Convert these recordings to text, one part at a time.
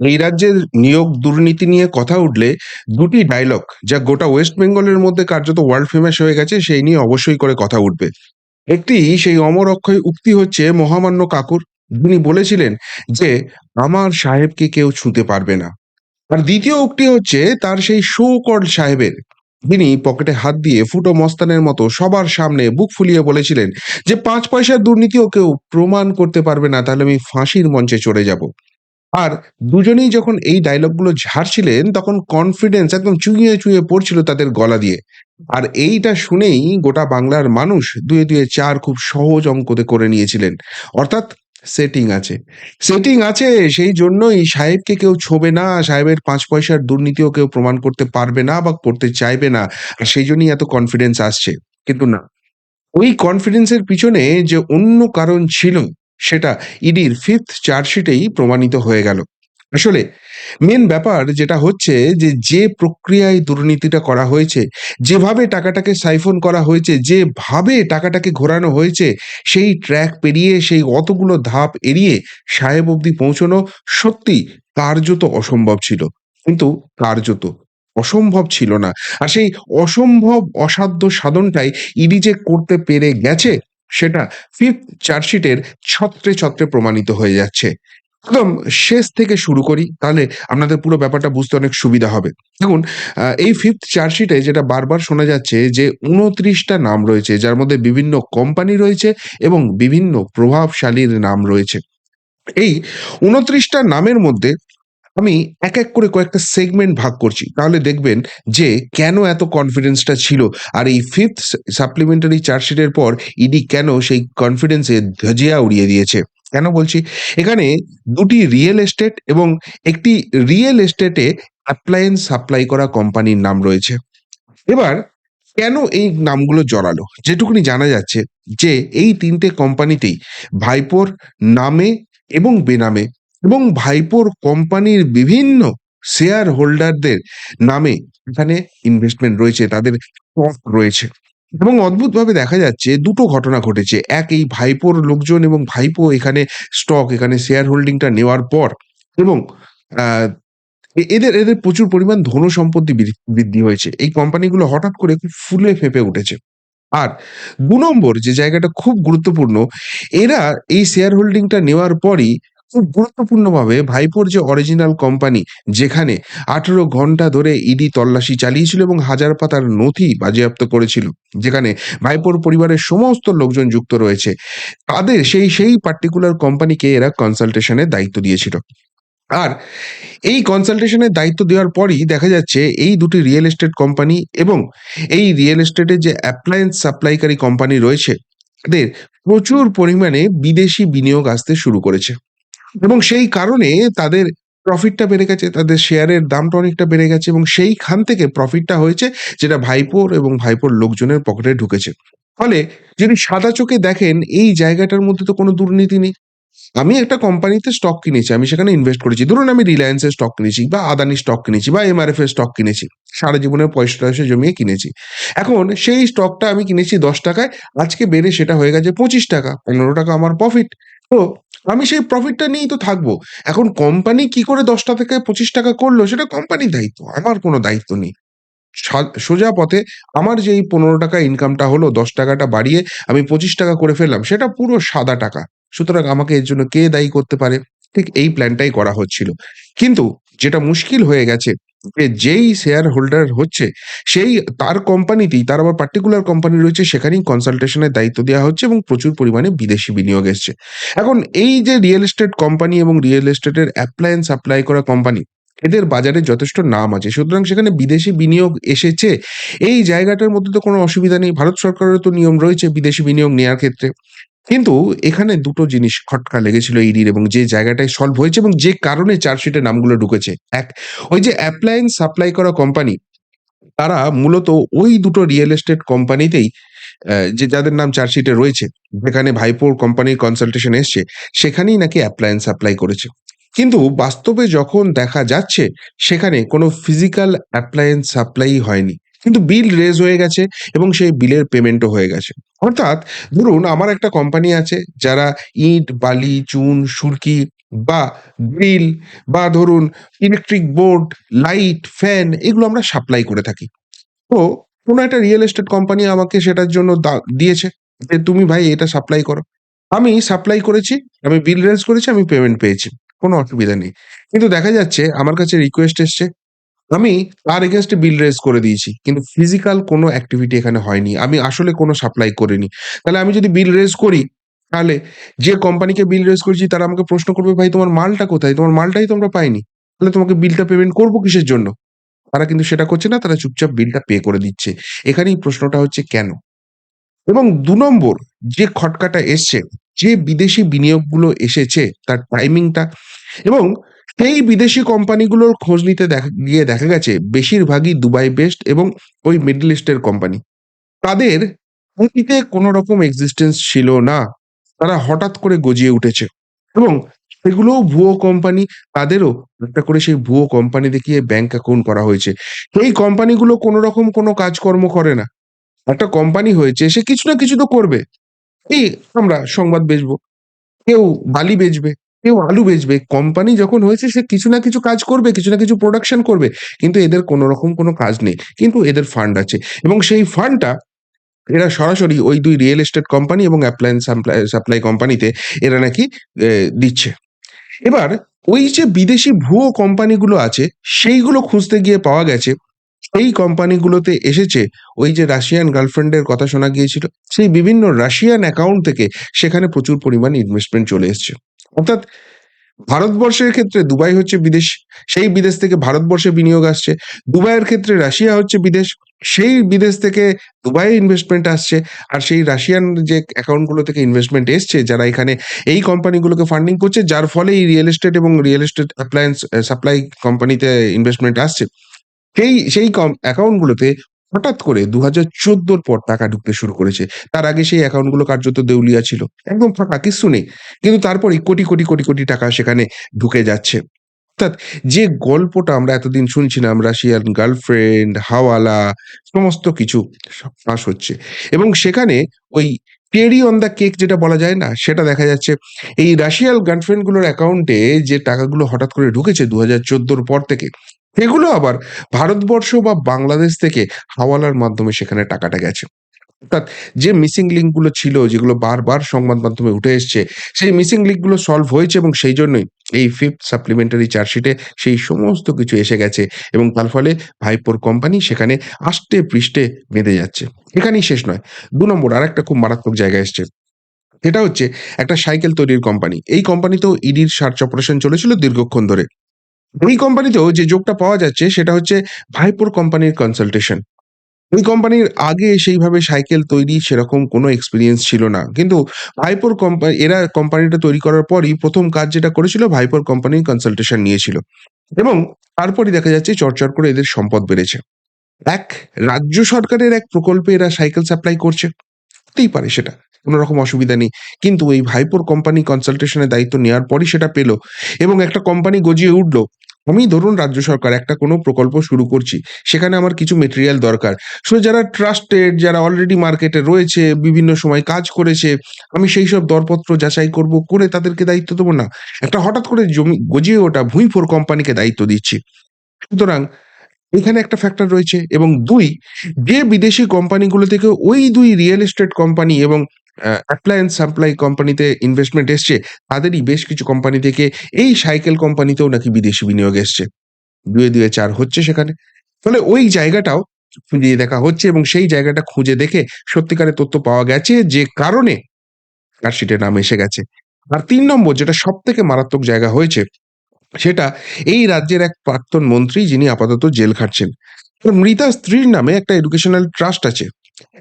এই রাজ্যের নিয়োগ দুর্নীতি নিয়ে কথা উঠলে দুটি ডায়লগ যা গোটা ওয়েস্ট বেঙ্গলের মধ্যে কার্যত ওয়ার্ল্ড ফেমাস হয়ে গেছে, সেই নিয়ে অবশ্যই করে কথা উঠবে। একটি সেই অমর অক্ষয় উক্তি হচ্ছে মহামান্য কাকুর। যিনি বলেছিলেন যে, আমার সাহেবকে কেউ ছুঁতে পারবে না। আর দ্বিতীয় উক্তি হচ্ছে তার সেই শো কল সাহেবের। যিনি পকেটে হাত দিয়ে ফুটো মস্তানের মতো সবার সামনে বুক ফুলিয়ে বলেছিলেন যে, পাঁচ পয়সার দুর্নীতিও কেউ প্রমাণ করতে পারবে না, তাহলে আমি ফাঁসির মঞ্চে চড়ে যাব। আর দুজনেই যখন এই ডায়লগগুলো ঝাড়ছিলেন, তখন কনফিডেন্স একদম চুইয়ে চুইয়ে পড়ছিল তাদের গলা দিয়ে। আর এইটা শুনেই গোটা বাংলার মানুষ দুয়ে দুয়ে চার খুব সহজ অঙ্কতে করে নিয়েছিলেন। অর্থাৎ সেটিং আছে। সেটিং আছে সেই জন্যই সাহেবকে কেউ ছোবে না, সাহেবের পাঁচ পয়সার দুর্নীতিও কেউ প্রমাণ করতে পারবে না বা করতে চাইবে না, আর সেই জন্যই এত কনফিডেন্স আসছে। কিন্তু না, ওই কনফিডেন্সের পিছনে যে অন্য কারণ ছিল সেটা ইডির ফিফথ চার্জশিটেই প্রমাণিত হয়ে গেল। আসলে মেন ব্যাপার যেটা হচ্ছে যে যে প্রক্রিয়ায় দুর্নীতিটা করা হয়েছে, যেভাবে টাকাটাকে সাইফন করা হয়েছে, যেভাবে টাকাটাকে ঘোরানো হয়েছে, সেই ট্র্যাক পেরিয়ে সেই অতগুলো ধাপ এড়িয়ে সাহেব অবধি পৌঁছানো সত্যি কার্যত অসম্ভব ছিল। কিন্তু কার্যত অসম্ভব ছিল না। আর সেই অসম্ভব অসাধ্য সাধনটাই ইডি যে করতে পেরে গেছে সেটা ফিফথ চার্জশিটের ছত্রে ছত্রে প্রমাণিত হয়ে যাচ্ছে। একদম শেষ থেকে শুরু করি, তাহলে আপনাদের পুরো ব্যাপারটা বুঝতে অনেক সুবিধা হবে। দেখুন এই ফিফথ চার্জশিটে যেটা বারবার শোনা যাচ্ছে যে উনত্রিশটা নাম রয়েছে, যার মধ্যে বিভিন্ন কোম্পানি রয়েছে এবং বিভিন্ন প্রভাবশালীর নাম রয়েছে। এই উনত্রিশটা নামের মধ্যে আমি এক এক করে কয়েকটা সেগমেন্ট ভাগ করছি। তাহলে দেখবেন যে কেন এত কনফিডেন্সটা ছিল? আর এই ফিফথ সাপ্লিমেন্টারি চার্জশিটের পর ইডি কেন সেই কনফিডেন্সে ধজিয়া উড়িয়ে দিয়েছে? কেন বলছি? এখানে দুটি রিয়েল এস্টেট এবং একটি রিয়েল এস্টেটে অ্যাপ্লায়েন্স সাপ্লাই করা কোম্পানির নাম রয়েছে। এবার কেন এই নামগুলো জড়ালো? যেটুকুনি জানা যাচ্ছে যে এই তিনটে কোম্পানিতেই ভাইপোর নামে এবং বেনামে এবং ভাইপোর কোম্পানির বিভিন্ন শেয়ার হোল্ডারদের নামে এখানে ইনভেস্টমেন্ট রয়েছে, তাদের স্টক রয়েছে। এবং অদ্ভুতভাবে দেখা যাচ্ছে, দুটো ঘটনা ঘটেছে। এক, এই ভাইপোর লোকজন এবং ভাইপো এখানে স্টক এখানে শেয়ার হোল্ডিংটা নেওয়ার পর এবং এদের এদের প্রচুর পরিমাণ ধন সম্পত্তি বৃদ্ধি হয়েছে। এই কোম্পানিগুলো হঠাৎ করে ফুলে ফেঁপে উঠেছে। আর দু নম্বর যে জায়গাটা খুব গুরুত্বপূর্ণ, এরা এই শেয়ার হোল্ডিংটা নেওয়ার পরই খুব গুরুত্বপূর্ণভাবে ভাইপোর যে অরিজিনাল কোম্পানি যেখানে আঠেরো ঘণ্টা ধরে ইডি তল্লাশি চালিয়েছিল এবং হাজার পাতার নথি বাজেয়াপ্ত করেছিল, যেখানে ভাইপোর পরিবারের সমস্ত লোকজন যুক্ত রয়েছে। তাদের সেই সেই পার্টিকুলার কোম্পানিকে এরা কনসালটেশনের দায়িত্ব দিয়েছিল। আর এই কনসালটেশনের দায়িত্ব দেওয়ার পরই দেখা যাচ্ছে এই দুটি রিয়েল এস্টেট কোম্পানি এবং এই রিয়েল এস্টেটের যে অ্যাপ্লায়েন্স সাপ্লাইকারী কোম্পানি রয়েছে তাদের প্রচুর পরিমাণে বিদেশি বিনিয়োগ আসতে শুরু করেছে। এবং সেই কারণে তাদের প্রফিটটা বেড়ে গেছে, তাদের শেয়ারের দামটা অনেকটা বেড়ে গেছে এবং সেইখান থেকে প্রফিটটা হয়েছে যেটা ভাইপোর এবং ভাইপোর লোকজনের পকেটে ঢুকেছে। ফলে যদি সাদা চোখে দেখেন, এই জায়গাটার মধ্যে তো কোনো দুর্নীতি নেই। আমি একটা কোম্পানিতে স্টক কিনেছি, আমি সেখানে ইনভেস্ট করেছি। ধরুন আমি রিলায়েন্সের স্টক কিনেছি বা আদানি স্টক কিনেছি বা এমআরএফ এর স্টক কিনেছি, সারা জীবনের পয়সা টয়সা জমিয়ে কিনেছি। এখন সেই স্টকটা আমি কিনেছি দশ টাকায়, আজকে বেড়ে সেটা হয়ে গেছে পঁচিশ টাকা, পনেরো টাকা আমার প্রফিট তো আমি সেই প্রফিটটা নিয়েই তো থাকব। এখন কোম্পানি কি করে দশটা থেকে পঁচিশ টাকা করল সেটা কোম্পানির দায়িত্ব, আমার কোনো দায়িত্ব নেই। সোজা পথে আমার যে এই পনেরো টাকা ইনকামটা হলো, দশ টাকাটা বাড়িয়ে আমি পঁচিশ টাকা করে ফেললাম, সেটা পুরো সাদা টাকা। সুতরাং আমাকে এর জন্য কে দায়ী করতে পারে? ঠিক এই প্ল্যানটাই করা হচ্ছিল। কিন্তু যেটা মুশকিল হয়ে গেছে যেই শেয়ার হোল্ডার হচ্ছে, সেই তার কোম্পানিতেই তার আবার পার্টিকুলার কোম্পানি রয়েছে, সেখানেই কনসালটেশনের দায়িত্ব দেওয়া হচ্ছে এবং প্রচুর পরিমাণে বিদেশি বিনিয়োগ এসছে। এখন এই যে রিয়েল এস্টেট কোম্পানি এবং রিয়েল এস্টেটের অ্যাপ্লায়েন্স সাপ্লাই করা কোম্পানি এদের বাজারে যথেষ্ট নাম আছে। সুতরাং সেখানে বিদেশি বিনিয়োগ এসেছে, এই জায়গাটার মধ্যে তো কোনো অসুবিধা নেই। ভারত সরকারের তো নিয়ম রয়েছে বিদেশি বিনিয়োগ নেওয়ার ক্ষেত্রে। কিন্তু এখানে দুটো জিনিস খটকা লেগেছিল ইডির এবং যে জায়গাটায় সলভ হয়েছে এবং যে কারণে চার্জশিটে নামগুলো ঢুকেছে। এক, ওই যে অ্যাপ্লায়েন্স সাপ্লাই করা কোম্পানি তারা মূলত ওই দুটো রিয়েল এস্টেট কোম্পানিতেই যে যাদের নাম চার্জশিটে রয়েছে, যেখানে ভাইপোর কোম্পানির কনসালটেশন এসছে, সেখানেই নাকি অ্যাপ্লায়েন্স সাপ্লাই করেছে। কিন্তু বাস্তবে যখন দেখা যাচ্ছে, সেখানে কোনো ফিজিক্যাল অ্যাপ্লায়েন্স সাপ্লাই হয়নি। কিন্তু বিল রেজ হয়ে গেছে এবং সেই বিলের পেমেন্টও হয়ে গেছে অর্থাৎ ধরুন আমার একটা কোম্পানি আছে যারা ইট বালি চুন সুরকি বা গ্রিল বা ধরুন ইলেকট্রিক বোর্ড, লাইট, ফ্যান এগুলো আমরা সাপ্লাই করে থাকি। তো কোনো একটা রিয়েল এস্টেট কোম্পানি আমাকে সেটার জন্য দিয়েছে যে, "তুমি ভাই এটা সাপ্লাই করো।" আমি সাপ্লাই করেছি, আমি বিল রেজ করেছি, আমি পেমেন্ট পেয়েছি। কোনো অসুবিধা নেই। কিন্তু দেখা যাচ্ছে আমার কাছে রিকোয়েস্ট এসছে। আমি তার এগেইনস্ট এ বিল রেজ করে দিয়েছি। কিন্তু ফিজিক্যাল কোনো অ্যাক্টিভিটি এখানে হয়নি। আমি আসলে কোনো সাপ্লাই করিনি। তাহলে আমি যদি বিল রেজ করি, তাহলে যে কোম্পানিকে বিল রেজ করেছি তারা আমাকে প্রশ্ন করবে, "ভাই তোমার মালটা কোথায়? তোমার মালটাই তো আমরা পাইনি। তাহলে তোমাকে বিলটা পেমেন্ট করব কিসের জন্য?" তারা কিন্তু সেটা করছে না। তারা চুপচাপ বিলটা পে করে দিচ্ছে। এখানেই প্রশ্নটা হচ্ছে কেন? এবং দু নম্বর যে খটকাটা এসছে, যে বিদেশি বিনিয়োগগুলো এসেছে তার টাইমিংটা এবং সেই বিদেশি কোম্পানিগুলোর খোঁজ নিতে গিয়ে দেখা গেছে বেশিরভাগই দুবাই বেস্ট এবং ওই মিডল ইস্টের কোম্পানি। তাদের অতীতে কোনো রকম এক্সিস্টেন্স ছিল না। তারা হঠাৎ করে গজিয়ে উঠেছে এবং সেগুলোও ভুয়ো কোম্পানি। তাদেরও একটা করে সেই ভুয়ো কোম্পানি দেখিয়ে ব্যাংক অ্যাকাউন্ট করা হয়েছে। এই কোম্পানিগুলো কোনো রকম কোনো কাজকর্ম করে না। একটা কোম্পানি হয়েছে সে কিছু না কিছু তো করবে। এই আমরা সংবাদ বেচবো, কেউ বালি বেচবে, কেউ আলু বেচবে। কোম্পানি যখন হয়েছে সে কিছু না কিছু কাজ করবে, কিছু না কিছু প্রোডাকশন করবে। কিন্তু এদের কোনো রকম কোনো কাজ নেই। কিন্তু এদের ফান্ড আছে এবং সেই ফান্ডটা এরা সরাসরি ওই দুই রিয়েল এস্টেট কোম্পানি এবং অ্যাপ্লায়েন্স সাপ্লাই কোম্পানিতে এরা নাকি দিচ্ছে। এবার ওই যে বিদেশি ভুয়ো কোম্পানিগুলো আছে সেইগুলো খুঁজতে গিয়ে পাওয়া গেছে এই কোম্পানিগুলোতে এসেছে ওই যে রাশিয়ান গার্লফ্রেন্ডের কথা শোনা গিয়েছিল, সেই বিভিন্ন রাশিয়ান অ্যাকাউন্ট থেকে সেখানে প্রচুর পরিমাণ ইনভেস্টমেন্ট চলে এসছে। অর্থাৎ ভারতবর্ষের ক্ষেত্রে দুবাই হচ্ছে বিদেশ। সেই বিদেশ থেকে ভারতবর্ষে বিনিয়োগ আসছে। দুবাইয়ের ক্ষেত্রে রাশিয়া হচ্ছে বিদেশ। সেই বিদেশ থেকে দুবাইয়ে ইনভেস্টমেন্ট আসছে। আর সেই রাশিয়ান যে অ্যাকাউন্টগুলো থেকে ইনভেস্টমেন্ট এসছে যারা এখানে এই কোম্পানিগুলোকে ফান্ডিং করছে যার ফলে এই রিয়েল এস্টেট এবং রিয়েল এস্টেট অ্যাপ্লায়েন্স সাপ্লাই কোম্পানিতে ইনভেস্টমেন্ট আসছে। সেই সেই অ্যাকাউন্টগুলোতে হঠাৎ করে দু হাজার চোদ্দোর পর টাকা ঢুকতে শুরু করেছে। তার আগে সেই অ্যাকাউন্টগুলো কার্যত দেউলিয়া ছিল। একদম ফাঁকা কিছু নেই। কিন্তু তারপরেই কোটি, কোটি, কোটি, কোটি টাকা সেখানে ঢুকে যাচ্ছে। অর্থাৎ যে গল্পটা আমরা এতদিন শুনছিলাম রাশিয়ান গার্লফ্রেন্ড, হাওয়ালা সমস্ত কিছু ফাঁস হচ্ছে এবং সেখানে ওই চেরি অন দ্য কেক যেটা বলা যায় না? সেটা দেখা যাচ্ছে এই রাশিয়াল গার্লফ্রেন্ডগুলোর অ্যাকাউন্টে যে টাকাগুলো হঠাৎ করে ঢুকেছে ২০১৪ র পর থেকে সেগুলো আবার ভারতবর্ষ বা বাংলাদেশ থেকে হাওয়ালার মাধ্যমে সেখানে টাকাটা গেছে। অর্থাৎ যে মিসিং লিঙ্কগুলো ছিল যেগুলো বারবার সংবাদ মাধ্যমে উঠে এসছে, সেই মিসিং লিঙ্কগুলো সলভ হয়েছে এবং সেই জন্যই এই 5th সাপ্লিমেন্টারি চার্জশিটে সেই সমস্ত কিছু এসে গেছে এবং তার ফলে ভাইপোর কোম্পানি সেখানে আষ্টে-পৃষ্ঠে বেঁধে যাচ্ছে। এখানেই শেষ নয়। দু নম্বর আর একটা খুব মারাত্মক জায়গা এসছে। এটা হচ্ছে একটা সাইকেল তৈরির কোম্পানি। এই কোম্পানিতেও ইডির সার্চ অপারেশন চলেছিল দীর্ঘক্ষণ ধরে। এই কোম্পানিতেও যে যোগটা পাওয়া যাচ্ছে, সেটা হচ্ছে ভাইপোর কোম্পানির কনসালটেশন। ওই কোম্পানির আগে সেইভাবে সাইকেল তৈরি সেরকম কোনো এক্সপিরিয়েন্স ছিল না। কিন্তু ভাইপোর কোম্পা এরা কোম্পানিটা তৈরি করার পরই প্রথম কাজ যেটা করেছিল, ভাইপোর কোম্পানির কনসালটেশন নিয়েছিল। এবং তারপরই দেখা যাচ্ছে চড়চড় করে এদের সম্পদ বেড়েছে। এক রাজ্য সরকারের এক প্রকল্পে এরা সাইকেল সাপ্লাই করছে। হতেই পারে সেটা। কোন রকম অসুবিধা নেই। কিন্তু এই ভাইপোর কোম্পানি কনসালটেশনের দায়িত্ব নেওয়ার পরই সেটা পেল এবং একটা কোম্পানি গজিয়ে উঠল। আমি ধরুন রাজ্য সরকার একটা কোনো প্রকল্প শুরু করছি। সেখানে আমার কিছু মেটেরিয়াল দরকার। সো যারা ট্রাস্টেড যারা অলরেডি মার্কেটে রয়েছে, বিভিন্ন সময় কাজ করেছে, আমি সেই সব দরপত্র যাচাই করব, করে তাদেরকে দায়িত্ব দেবো না। একটা হঠাৎ করে জমি গজিয়ে ওঠা ভুঁইফোর কোম্পানিকে দায়িত্ব দিচ্ছি। সুতরাং এখানে একটা ফ্যাক্টর রয়েছে এবং দুই যে বিদেশি কোম্পানিগুলো থেকে ওই দুই রিয়েল এস্টেট কোম্পানি এবং অ্যাপ্লায়েন্স সাপ্লাই কোম্পানিতে ইনভেস্টমেন্ট এসছে, তাদেরই বেশ কিছু কোম্পানি থেকে এই সাইকেল কোম্পানিতেও নাকি বিদেশি বিনিয়োগ এসছে। দুয়ে দুয়ে চার হচ্ছে সেখানে। ফলে ওই জায়গাটাও খুঁজিয়ে দেখা হচ্ছে এবং সেই জায়গাটা খুঁজে দেখে সত্যিকারের তথ্য পাওয়া গেছে যে কারণে চার্জশিটে নাম এসে গেছে। আর তিন নম্বর যেটা সব থেকে মারাত্মক জায়গা হয়েছে, সেটা এই রাজ্যের এক প্রাক্তন মন্ত্রী যিনি আপাতত জেল খাটছেন। মৃতা স্ত্রীর নামে একটা এডুকেশনাল ট্রাস্ট আছে।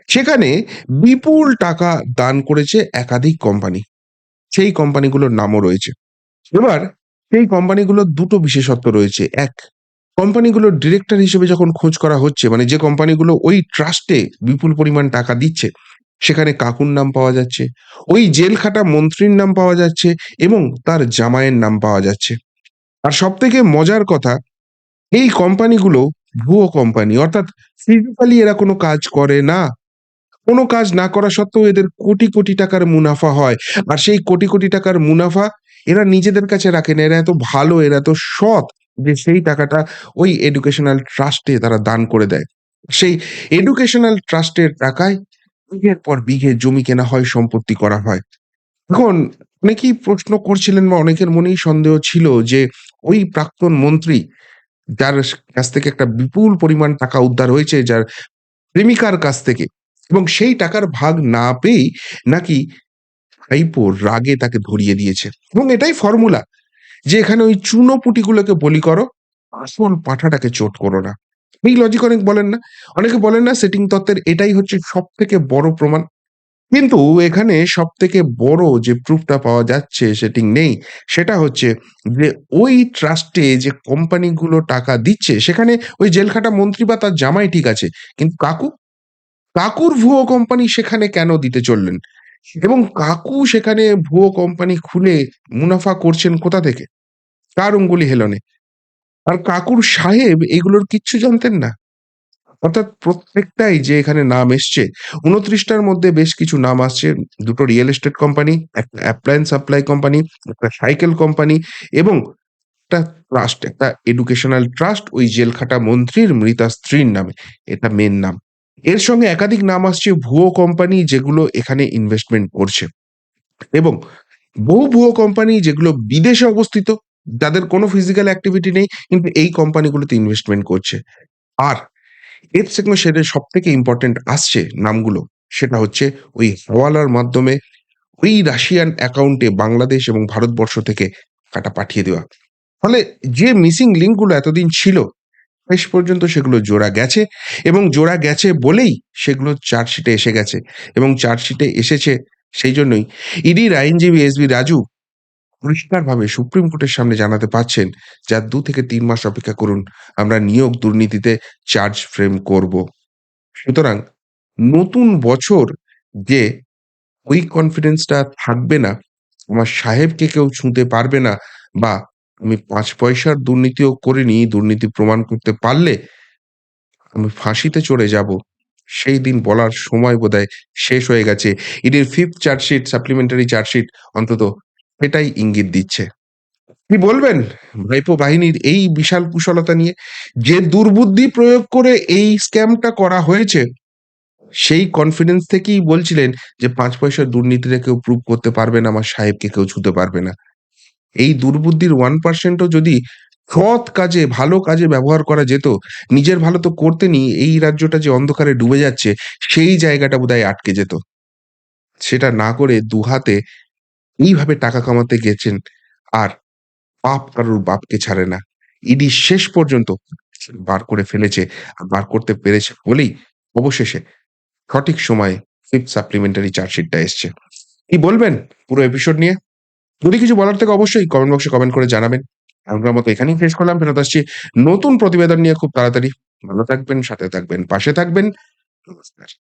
সেখানে বিপুল টাকা দান করেছে একাধিক কোম্পানি। সেই কোম্পানিগুলোর নামও রয়েছে। এবার সেই কোম্পানিগুলোর দুটো বিশেষত্ব রয়েছে। এক কোম্পানিগুলোর ডিরেক্টর হিসেবে যখন খোঁজ করা হচ্ছে মানে যে কোম্পানিগুলো ওই ট্রাস্টে বিপুল পরিমাণ টাকা দিচ্ছে, সেখানে কাকুর নাম পাওয়া যাচ্ছে। ওই জেল খাটা মন্ত্রীর নাম পাওয়া যাচ্ছে এবং তার জামাইয়ের নাম পাওয়া যাচ্ছে। আর সব থেকে মজার কথা এই কোম্পানিগুলো ভুয়ো কোম্পানি। অর্থাৎ ফিজিক্যালি এরা কোনো কাজ করে না। কোনো কাজ না করা সত্ত্বেও এদের কোটি, কোটি টাকার মুনাফা হয়। আর সেই কোটি, কোটি টাকার মুনাফা এরা নিজেদের কাছে রাখে না। এরা এত ভালো, এরা এত সৎ যে সেই টাকাটা ওই এডুকেশনাল ট্রাস্টে তারা দান করে দেয়। সেই এডুকেশনাল ট্রাস্টের টাকায় বিঘের পর বিঘে জমি কেনা হয়, সম্পত্তি করা হয়। এখন অনেকেই প্রশ্ন করছিলেন বা অনেকের মনেই সন্দেহ ছিল যে ওই প্রাক্তন মন্ত্রী যার কাছ থেকে একটা বিপুল পরিমাণ টাকা উদ্ধার হয়েছে যার প্রেমিকার কাছ থেকে এবং সেই টাকার ভাগ না পেয়েই নাকি ভাইপো রাগে তাকে ধরিয়ে দিয়েছে এবং এটাই ফর্মুলা যে এখানে ওই চুনোপুঁটিগুলোকে বলি করো, আসল পাঁঠাটাকে চোট করো না। এই লজিক অনেক বলেন না? অনেকে বলেন না সেটিং তত্ত্বের এটাই হচ্ছে সব থেকে বড় প্রমাণ। কিন্তু এখানে সব থেকে বড় যে প্রুফটা পাওয়া যাচ্ছে সেটিং নেই। সেটা হচ্ছে যে ওই ট্রাস্টে যে কোম্পানিগুলো টাকা দিচ্ছে, সেখানে ওই জেলখাটা মন্ত্রী বা তার জামাই ঠিক আছে। কিন্তু কাকু? কাকুর ভুয়ো কোম্পানি সেখানে কেন দিতে চললেন? এবং কাকু সেখানে ভুয়ো কোম্পানি খুলে মুনাফা করছেন কোথা থেকে? কার অঙ্গুলি হেলনে? আর কাকুর সাহেব এগুলোর কিচ্ছু জানতেন না? অর্থাৎ প্রত্যেকটাই যে এখানে নাম এসছে ২৯ টার মধ্যে বেশ কিছু নাম আসছে। দুটো রিয়েল এস্টেট কোম্পানি, একটা অ্যাপ্লায়েন্স সাপ্লাই কোম্পানি, একটা সাইকেল কোম্পানি এবং একটা ট্রাস্ট, একটা এডুকেশনাল ট্রাস্ট ওই জেলখাটা মন্ত্রীর মৃতা স্ত্রীর নামে। এটা মেন নাম। এর সঙ্গে একাধিক নাম আসছে ভুয়ো কোম্পানি যেগুলো এখানে ইনভেস্টমেন্ট করছে। এবং বহু ভুয়ো কোম্পানি যেগুলো বিদেশে অবস্থিত, যাদের কোনো ফিজিক্যাল অ্যাক্টিভিটি নেই কিন্তু এই কোম্পানিগুলোতে ইনভেস্টমেন্ট করছে। আর এর থেকে সেটা সবথেকে ইম্পোর্টেন্ট আসছে নামগুলো সেটা হচ্ছে ওই হাওয়ালার মাধ্যমে ওই রাশিয়ান অ্যাকাউন্টে বাংলাদেশ এবং ভারতবর্ষ থেকে টাকাটা পাঠিয়ে দেওয়া। ফলে যে মিসিং লিঙ্কগুলো এতদিন ছিল, শেষ পর্যন্ত সেগুলো জোড়া গেছে এবং জোড়া গেছে বলেই সেগুলো চার্জশিটে এসে গেছে এবং চার্জশিটে এসেছে সেই জন্যই ইডির আইনজীবী এস বি রাজু পরিষ্কারভাবে সুপ্রিম কোর্টের সামনে জানাতে পারছেন যে ২ থেকে তিন মাস অপেক্ষা করুন। আমরা নিয়োগ দুর্নীতিতে চার্জ ফ্রেম করব। সুতরাং নতুন বছর যে ওই কনফিডেন্সটা থাকবে না, আমার সাহেবকে কেউ ছুঁতে পারবে না বা আমি পাঁচ পয়সার দুর্নীতিও করিনি, দুর্নীতি প্রমাণ করতে পারলে আমি ফাঁসিতে চড়ে যাব। সেই দিন বলার সময় বোধহয় শেষ হয়ে গেছে। ইডির 5th চার্জশিট সাপ্লিমেন্টারি চার্জশিট অন্তত সেটাই ইঙ্গিত দিচ্ছে। কি বলবেন ভাইপো বাহিনীর এই বিশাল কুশলতা নিয়ে? যে দুর্বুদ্ধি প্রয়োগ করে এই স্ক্যামটা করা হয়েছে, সেই কনফিডেন্স থেকেই বলছিলেন যে পাঁচ পয়সার দুর্নীতিটা কেউ প্রুভ করতে পারবে না, আমার সাহেবকে কেউ ছুঁতে পারবে না। এই দুর্বুদ্ধির ওয়ান পার্সেন্টও যদি সৎ কাজে, ভালো কাজে ব্যবহার করা যেত, নিজের ভালো তো করতেনই, এই রাজ্যটা যে অন্ধকারে ডুবে যাচ্ছে সেই জায়গাটা বোধহয় আটকে যেত। সেটা না করে দুহাতে এইভাবে টাকা কামাতে গেছেন আর পাপ কারোর বাপকে ছাড়ে না। ইডি শেষ পর্যন্ত বার করে ফেলেছে। আর বার করতে পেরেছে বলেই অবশেষে সঠিক সময়ে 5th সাপ্লিমেন্টারি চার্জশিটটা এসছে। কি বলবেন পুরো এপিসোড নিয়ে? যদি কিছু বলার থেকে অবশ্যই কমেন্ট বক্সে কমেন্ট করে জানাবেন। এখনকার মতো এখানেই শেষ করলাম। ফেরত আসছি নতুন প্রতিবেদন নিয়ে খুব তাড়াতাড়ি। ভালো থাকবেন, সাথে থাকবেন, পাশে থাকবেন। নমস্কার।